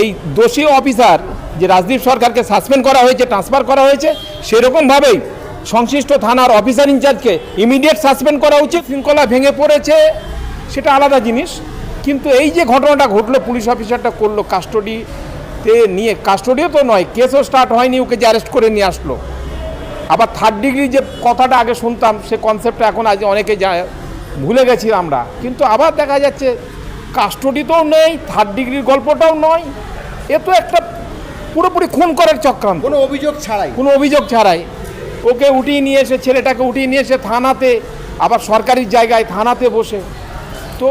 এই দোষী অফিসার যে রাজদীপ সরকারকে সাসপেন্ড করা হয়েছে, ট্রান্সফার করা হয়েছে, সেরকমভাবেই সংশ্লিষ্ট থানার অফিসার ইনচার্জকে ইমিডিয়েট সাসপেন্ড করা উচিত। শৃঙ্খলা ভেঙে পড়েছে, সেটা আলাদা জিনিস। কিন্তু এই যে ঘটনাটা ঘটলো, পুলিশ অফিসারটা করল কাস্টডিতে নিয়ে কাস্টডিও তো নয়, কেসও স্টার্ট হয়নি, ওকে যে অ্যারেস্ট করে নিয়ে আসলো। আবার থার্ড ডিগ্রি যে কথাটা আগে শুনতাম, সে কনসেপ্টটা এখন আজ অনেকে ভুলে গেছি আমরা। কিন্তু আবার দেখা যাচ্ছে কাস্টডিতেও নেই থার্ড ডিগ্রির গল্পটাও নয়। এ তো একটা পুরোপুরি খুন করার চক্রান্ত। কোনো অভিযোগ ছাড়াই। কোনো অভিযোগ ছাড়াই। ওকে উঠিয়ে নিয়ে এসে ছেলেটাকে উঠিয়ে নিয়ে এসে থানাতে আবার সরকারি জায়গায় থানাতে বসে। তো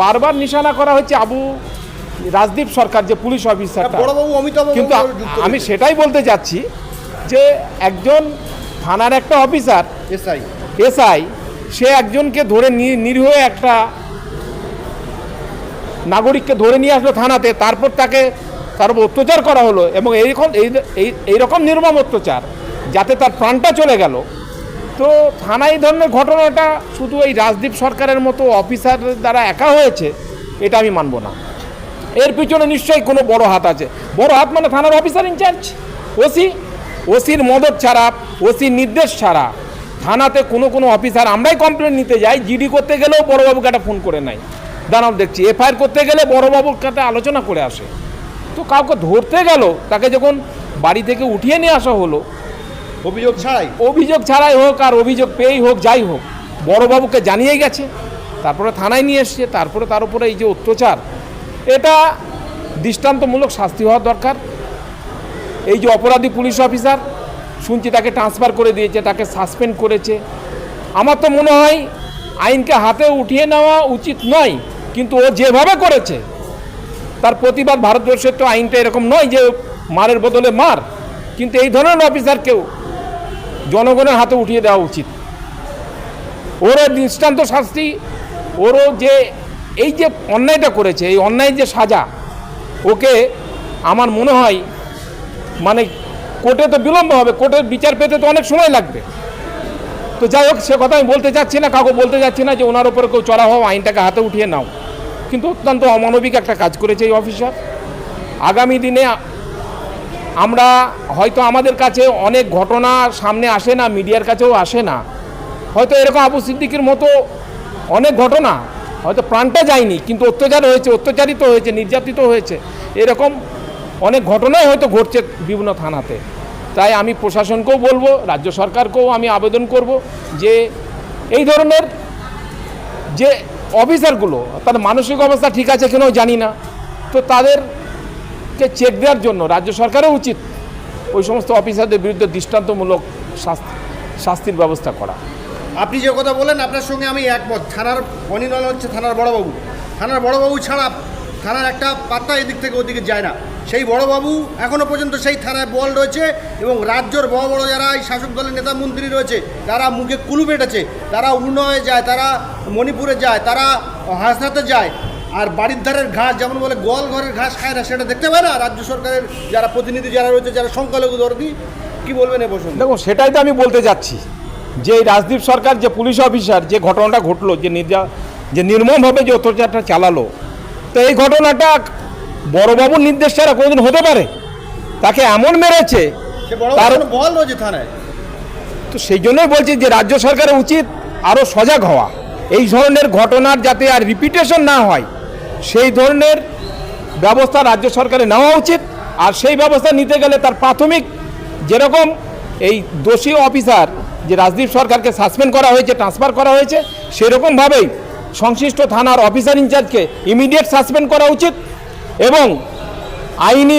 বারবার নিশানা করা হচ্ছে আবু রাজদীপ সরকার যে পুলিশ অফিসার অমিতাভ কিন্তু আমি সেটাই বলতে যাচ্ছি যে একজন থানার একটা অফিসার এসআই। এসআই সে একজনকে ধরে নিরীহ একটা নাগরিককে ধরে নিয়ে আসলো থানাতে, তারপর তাকে তার অত্যাচার করা হলো এবং এইরকম এই, এই- এইরকম নির্মম অত্যাচার যাতে তার প্রাণটা চলে গেল। তো থানায় এই ধরনের ঘটনাটা শুধু এই রাজদীপ সরকারের মতো অফিসার দ্বারা একা হয়েছে, এটা আমি মানব না। এর পিছনে নিশ্চয়ই কোনো বড় হাত আছে। বড় হাত মানে থানার অফিসার ইনচার্জ, ওসি। ওসির মদত ছাড়া, ওসির নির্দেশ ছাড়া থানাতে কোনো কোনো অফিসার, আমরাই কমপ্লেন নিতে যাই, জিডি করতে গেলেও বড়বাবুকে একটা ফোন করে নাই দাঁড়াও দেখছি। এফআইআর করতে গেলে বড়োবাবুর সাথে আলোচনা করে আসে। তো কাউকে ধরতে গেল তাকে যখন বাড়ি থেকে উঠিয়ে নিয়ে আসা হলো অভিযোগ ছাড়াই? অভিযোগ ছাড়াই হোক আর অভিযোগ পেয়েই হোক যাই হোক বড়োবাবুকে জানিয়ে গেছে তারপরে থানায় নিয়ে এসছে তারপরে তার উপরে এই যে অত্যাচার এটা দৃষ্টান্তমূলক শাস্তি হওয়া দরকার। এই যে অপরাধী পুলিশ অফিসার শুনছি তাকে ট্রান্সফার করে দিয়েছে তাকে সাসপেন্ড করেছে। আমার তো মনে হয় আইনকে হাতে উঠিয়ে নেওয়া উচিত নয়। কিন্তু ও যেভাবে করেছে, তার প্রতিবাদ ভারতবর্ষের তো আইনটা এরকম নয় যে মারের বদলে মার, কিন্তু এই ধরনের অফিসারকেও জনগণের হাতে উঠিয়ে দেওয়া উচিত। ওরও দৃষ্টান্ত শাস্তি, ওরও যে এই যে অন্যায়টা করেছে, এই অন্যায় যে সাজা, ওকে আমার মনে হয় মানে কোর্টে তো বিলম্ব হবে, কোর্টের বিচার পেতে তো অনেক সময় লাগবে। তো যাই হোক, সে কথা আমি বলতে চাচ্ছি না, কাউকে বলতে চাচ্ছি না যে ওনার উপরে কেউ চড়া হও আইনটাকে হাতে উঠিয়ে নাও। কিন্তু অত্যন্ত অমানবিক একটা কাজ করেছে এই অফিসার। আগামী দিনে আমরা হয়তো আমাদের কাছে অনেক ঘটনা সামনে আসে না, মিডিয়ার কাছেও আসে না। হয়তো এরকম আবু সিদ্দিকির মতো অনেক ঘটনা হয়তো প্রাণটা যায়নি, কিন্তু অত্যাচার হয়েছে, অত্যাচারিত হয়েছে, নির্যাতিত হয়েছে। এরকম অনেক ঘটনাই হয়তো ঘটছে বিভিন্ন থানাতে। তাই আমি প্রশাসনকেও বলব, রাজ্য সরকারকেও আমি আবেদন করব যে এই ধরনের যে অফিসারগুলো, তাদের মানসিক অবস্থা ঠিক আছে কিনাও জানি না। তো তাদেরকে চেক দেওয়ার জন্য রাজ্য সরকারও উচিত ওই সমস্ত অফিসারদের বিরুদ্ধে দৃষ্টান্তমূলক শাস্তি, শাস্তির ব্যবস্থা করা। আপনি যে কথা বলেন, আপনার সঙ্গে আমি একমত। থানার অনির্বাণ হচ্ছে থানার বড়বাবু। থানার বড়বাবু ছাড়া থানার একটা পাত্তা এদিক থেকে ওদিকে যায় না। সেই বড়বাবু এখনও পর্যন্ত সেই থানায় বল রয়েছে এবং রাজ্যর বড় বড় যারা এই শাসক দলের নেতা মন্ত্রী রয়েছে, তারা মুখে কুলু পেটেছে তারা উন্নয়ে যায়, তারা মণিপুরে যায়, তারা হাসনাতে যায়, আর বাড়ির ধারের ঘাস যেমন বলে গোয়াল ঘরের ঘাস খায় না, সেটা দেখতে পায় না? রাজ্য সরকারের যারা প্রতিনিধি যারা রয়েছে, যারা সংখ্যালঘু দরদি কি বলবেন এ বসুন দেখুন, সেটাই তো আমি বলতে যাচ্ছি। যে রাজদীপ সরকার, যে পুলিশ অফিসার, যে ঘটনাটা ঘটলো, যে নির্যা যে নির্মমভাবে যে অত্যাচারটা চালালো, তো এই ঘটনাটা বড়বাবুর নির্দেশ ছাড়া কোনোদিন হতে পারে? তাকে এমন মেরেছে সে তার বল রয়েছে থানায়। তো সেই জন্যই বলছি যে রাজ্য সরকারের উচিত আরও সজাগ হওয়া। এই ধরনের ঘটনার যাতে আর রিপিটেশন না হয় সেই ধরনের ব্যবস্থা রাজ্য সরকারের নেওয়া উচিত। আর সেই ব্যবস্থা নিতে গেলে তার প্রাথমিক যেরকম এই দোষী অফিসার যে রাজদীপ সরকারকে সাসপেন্ড করা হয়েছে ট্রান্সফার করা হয়েছে সেরকমভাবেই সংশ্লিষ্ট থানার অফিসার ইনচার্জকে ইমিডিয়েট সাসপেন্ড করা উচিত। এবং আইনি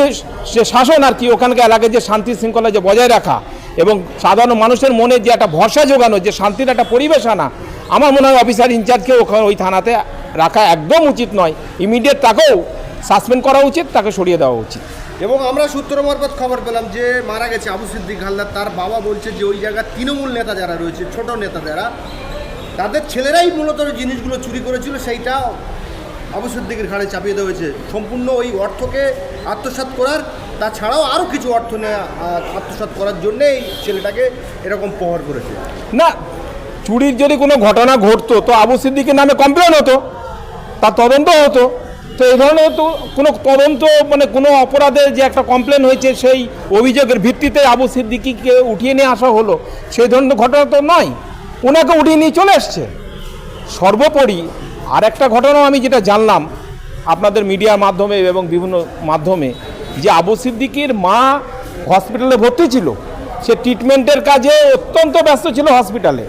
যে শাসন আর কি, ওখানকার এলাকায় যে শান্তি শৃঙ্খলা যে বজায় রাখা এবং সাধারণ মানুষের মনে যে একটা ভরসা যোগানো যে শান্তির একটা পরিবেশ আনা, আমার মনে হয় অফিসার ইনচার্জকে ওখানে ওই থানাতে রাখা একদম উচিত নয়। ইমিডিয়েট তাকেও সাসপেন্ড করা উচিত, তাকে সরিয়ে দেওয়া উচিত। এবং আমরা সূত্র মারফত খবর পেলাম যে মারা গেছে আবু সিদ্দিক হালদার। তার বাবা বলছে যে ওই জায়গায় তৃণমূল নেতা যারা রয়েছে, ছোট নেতা যারা, তাদের ছেলেরাই মূলত জিনিসগুলো চুরি করেছিল, সেইটা আবু সিদ্দিকের ঘাড়ে চাপিয়ে দেওয়া হয়েছে। সম্পূর্ণ ওই অর্থকে আত্মসাৎ করার তাছাড়াও আরও কিছু অর্থ নেওয়া আহ, আত্মসাৎ করার জন্যে এই ছেলেটাকে এরকম প্রহার করেছে। না চুরির যদি কোনো ঘটনা ঘটতো তো আবু সিদ্দিকের নামে কমপ্লেন হতো তার তদন্ত হতো। তো এই ধরনের তো কোনো তদন্ত মানে কোনো অপরাধের যে একটা কমপ্লেন হয়েছে সেই অভিযোগের ভিত্তিতে আবু সিদ্দিকিকে উঠিয়ে নিয়ে আসা হলো। সেই ধরনের ঘটনা তো নয় ওনাকে উঠিয়ে নিয়ে চলে এসছে। সর্বোপরি আর একটা ঘটনাও আমি যেটা জানলাম আপনাদের মিডিয়ার মাধ্যমে এবং বিভিন্ন মাধ্যমে, যে আবু সিদ্দিকির মা হসপিটালে ভর্তি ছিল। সে ট্রিটমেন্টের কাজে অত্যন্ত ব্যস্ত ছিল হসপিটালে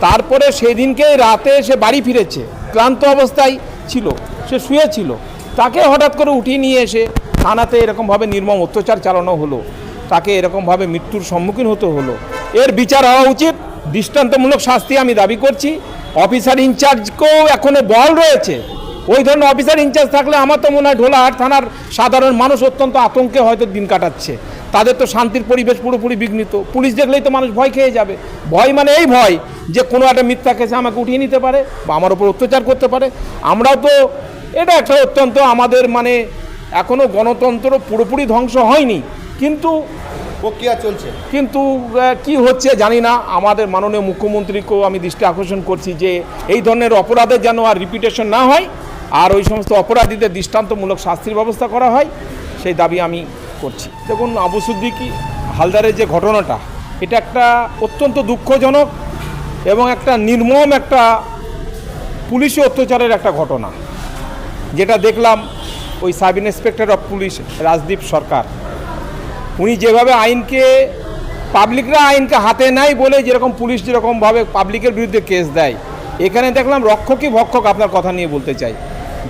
তারপরে সেই দিনকে রাতে সে বাড়ি ফিরেছে। ক্লান্ত অবস্থায় ছিল। সে শুয়েছিল। তাকে হঠাৎ করে উঠিয়ে নিয়ে এসে থানাতে এরকমভাবে নির্মম অত্যাচার চালানো হলো। তাকে এরকমভাবে মৃত্যুর সম্মুখীন হতে হলো। এর বিচার হওয়া উচিত। দৃষ্টান্তমূলক শাস্তি আমি দাবি করছি। অফিসার ইনচার্জকেও এখনও বল রয়েছে। ওই ধরনের অফিসার ইনচার্জ থাকলে আমার তো মনে হয় ঢোলাহাট থানার সাধারণ মানুষ অত্যন্ত আতঙ্কে হয়তো দিন কাটাচ্ছে। তাদের তো শান্তির পরিবেশ পুরোপুরি বিঘ্নিত। পুলিশ দেখলেই তো মানুষ ভয় খেয়ে যাবে। ভয় মানে এই ভয় যে কোনো একটা মিথ্যা কেসে আমাকে উঠিয়ে নিতে পারে বা আমার উপর অত্যাচার করতে পারে। আমরাও তো এটা একটা অত্যন্ত আমাদের মানে এখনও গণতন্ত্র পুরোপুরি ধ্বংস হয়নি। কিন্তু প্রক্রিয়া চলছে। কিন্তু কি হচ্ছে জানি না। আমাদের মাননীয় মুখ্যমন্ত্রীকেও আমি দৃষ্টি আকর্ষণ করছি যে এই ধরনের অপরাধের যেন আর রিপিটেশন না হয়, আর ওই সমস্ত অপরাধীদের দৃষ্টান্তমূলক শাস্তির ব্যবস্থা করা হয়, সেই দাবি আমি করছি। দেখুন, আবু সিদ্দিকি হালদারের যে ঘটনাটা, এটা একটা অত্যন্ত দুঃখজনক এবং একটা নির্মম একটা পুলিশি অত্যাচারের একটা ঘটনা। যেটা দেখলাম ওই sub inspector of police Rajdeep Sarkar. উনি যেভাবে আইনকে পাবলিকরা আইনকে হাতে নাই বলে যেরকম পুলিশ যেরকমভাবে পাবলিকের বিরুদ্ধে কেস দেয়। এখানে দেখলাম রক্ষকই ভক্ষক আপনার কথা নিয়ে বলতে চাই।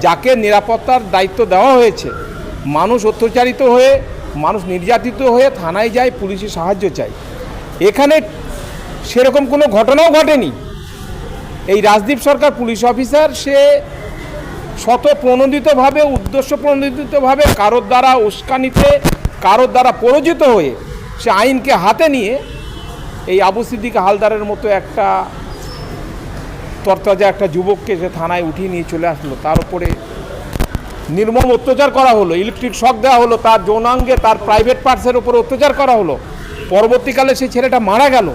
যাকে নিরাপত্তার দায়িত্ব দেওয়া হয়েছে, মানুষ অত্যাচারিত হয়ে, মানুষ নির্যাতিত হয়ে থানায় যায় পুলিশের সাহায্য চায়। এখানে সেরকম কোনো ঘটনাও ঘটেনি। এই রাজদীপ সরকার পুলিশ অফিসার, সে শত প্রণোদিতভাবে উদ্দেশ্য প্রণোদিতভাবে কারোর দ্বারা উস্কানিতে কারোর দ্বারা পরাজিত হয়ে সে আইনকে হাতে নিয়ে এই আবু সিদ্দিক হালদারের মতো একটা তরতাজা একটা যুবককে সে থানায় উঠিয়ে নিয়ে চলে আসলো। তার উপরে নির্মম অত্যাচার করা হলো ইলেকট্রিক শক দেওয়া হলো, তার যৌনাঙ্গে তার প্রাইভেট পার্টসের উপর অত্যাচার করা হলো। পরবর্তীকালে সেই ছেলেটা মারা গেল।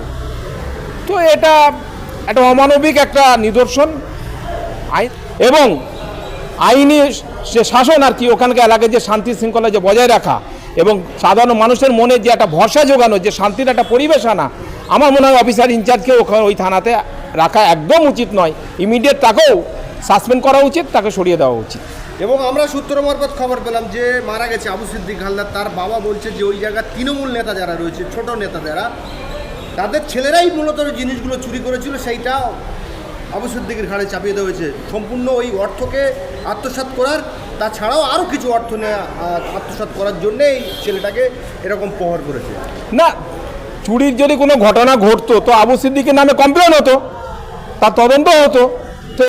তো এটা একটা অমানবিক একটা নিদর্শন। এবং আইনি যে শাসন আর কি ওখানকার এলাকায় যে শান্তি শৃঙ্খলা যে বজায় রাখা এবং সাধারণ মানুষের মনে যে একটা ভরসা জোগানো, যে শান্তির একটা পরিবেশ আনা, আমার মনে হয় অফিসার ইনচার্জকে ওখানে ওই থানাতে রাখা একদম উচিত নয়। ইমিডিয়েট তাকেও সাসপেন্ড করা উচিত, তাকে সরিয়ে দেওয়া উচিত। এবং আমরা সূত্র মারফত খবর পেলাম যে মারা গেছে আবু সিদ্দিক হালদার। তার বাবা বলছে যে ওই জায়গার তৃণমূল নেতা যারা রয়েছে, ছোট নেতা যারা, তাদের ছেলেরাই মূলত জিনিসগুলো চুরি করেছিল, সেইটা আবু সিদ্দিকের ঘাড়ে চাপিয়ে দেওয়া হয়েছে। সম্পূর্ণ ওই অর্থকে আত্মসাৎ করার তাছাড়াও আরও কিছু অর্থ আত্মসাৎ করার জন্যে এই ছেলেটাকে এরকম প্রহর করেছে। না, চুরির যদি কোনো ঘটনা ঘটতো, তো আবু সিদ্দিকের নামে কমপ্লেন হতো, তার তদন্ত হতো।